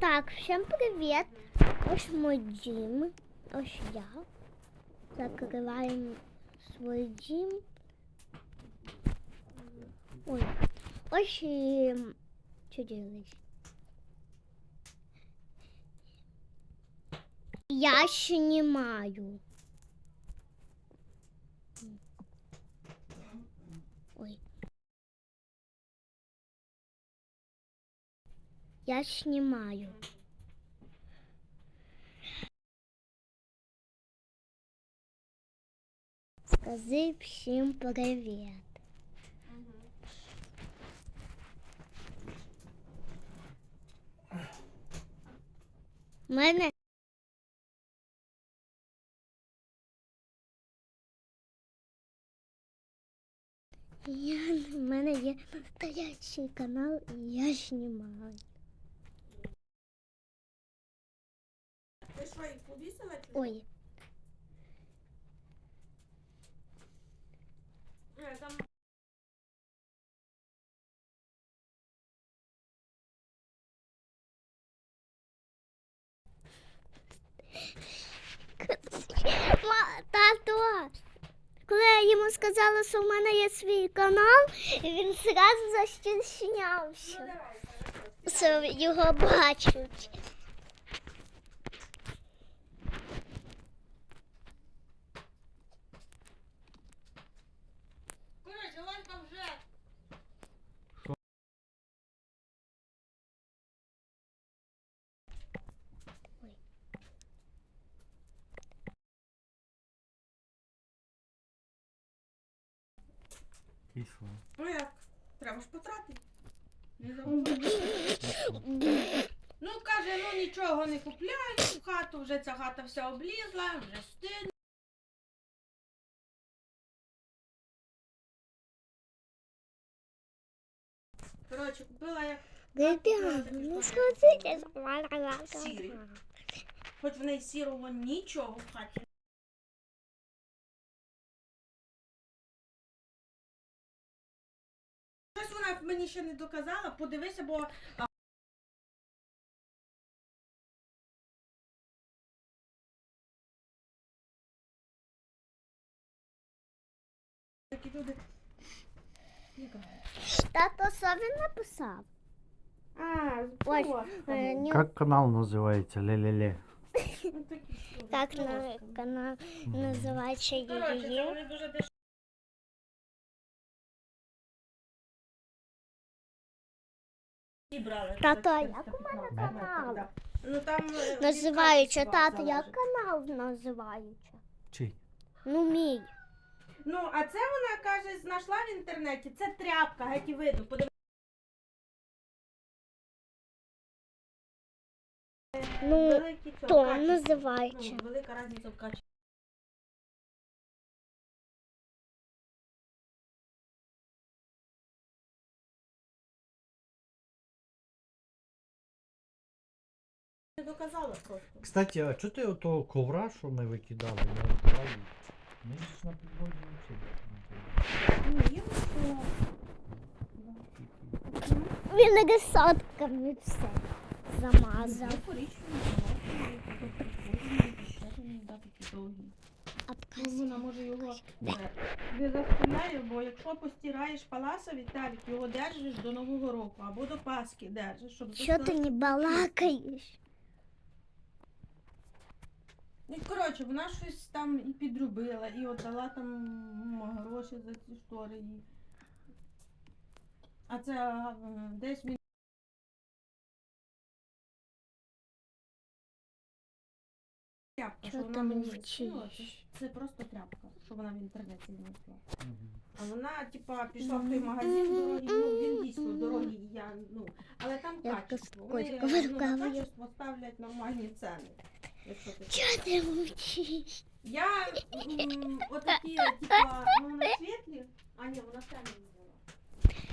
Так, всем привет. Ось мой Дім. Ось я. закрываем свой Дім. Ой. Ось и Що делаешь? Я снимаю. Ой. я снимаю. Скажи всем привет. Мене Я, в мене є настоящий канал, і я знімаю. Ти що, їх повісила? Ой. Е, коли я йому сказала, що в мене є свій канал, він зразу защищнявся, що ну, його бачать. І Ну як? Треба ж потрати? ну каже, ну нічого не купляю в хату вже ця хата вся облізла, вже стидно. Коротше, купила я. Ну Хоч в неї сірого нічого в хаті. мені ще не доказала, подивися, бо. А, такі люди. Тато собі А, Ось, е, Как канал называется? Ле-ле-ле. Как на канал называется? Коротше, це її. Тато, а як у мене канал? Ну там е, Називаючи, тато, як канал називаючи? Чий? Ну мій. Ну, а це вона каже, знайшла в інтернеті. Це тряпка, геть і видно. Ну, то називаючи. Ну, велика різниця в качестві. доказала просто. Кстати, а чого ти отого ковра, що ми викидали, не викидали? Ми ж на підводі Ну, є просто... Він нагасотками все замазав. Вона може його не розпиляє, бо якщо постираєш паласа, Віталік, його держиш до Нового року або до паски держиш, щоб Що ти не балакаєш? Ну, коротше, вона щось там і підробила, і отдала там гроші за ці штори. А це десь він. Тряпка, що вона мені вчила, це, просто тряпка, що вона в інтернеті мені вчила. А вона, типа, пішла в той магазин дорогий, ну він дійсно дорогий, і я, ну, але там качество. Вони, ну, на качество ставлять нормальні ціни. якщо ты Я Я м, такие типа, ну на світлі. А ні, вона темна була.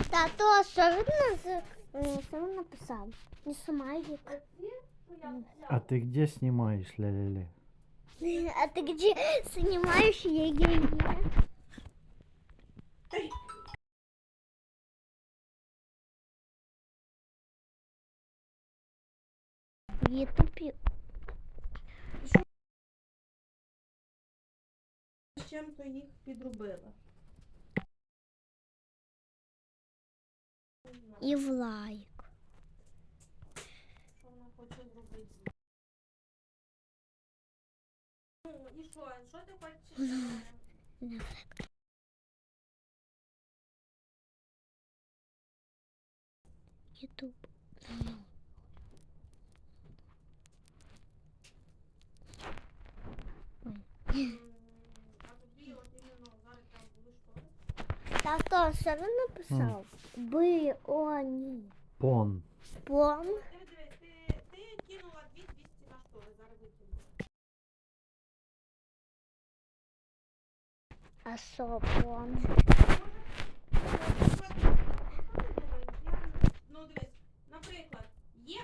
Та то что видно что е, сам написав. Не сумайник. А ты где снимаешь, ля-ля-ля? А ты где знімаєш я героя? Ютуб чим-то їх підробила. І в лайк. Що вона хоче зробити? Ну, і що? Що ти хочеш? Ну, на лайк. Ютуб. Що себе написав? Би оні. Пон. Пон. Ти а пон? Ну наприклад, є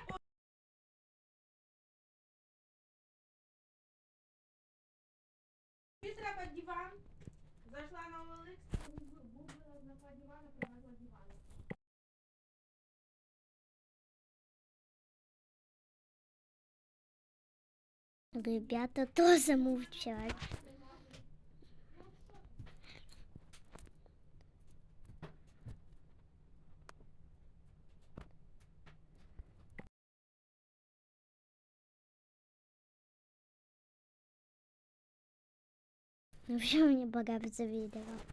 Ти треба диван, зайшла на OLX, Ребята тоже молчат. Ну все, мне богато видео.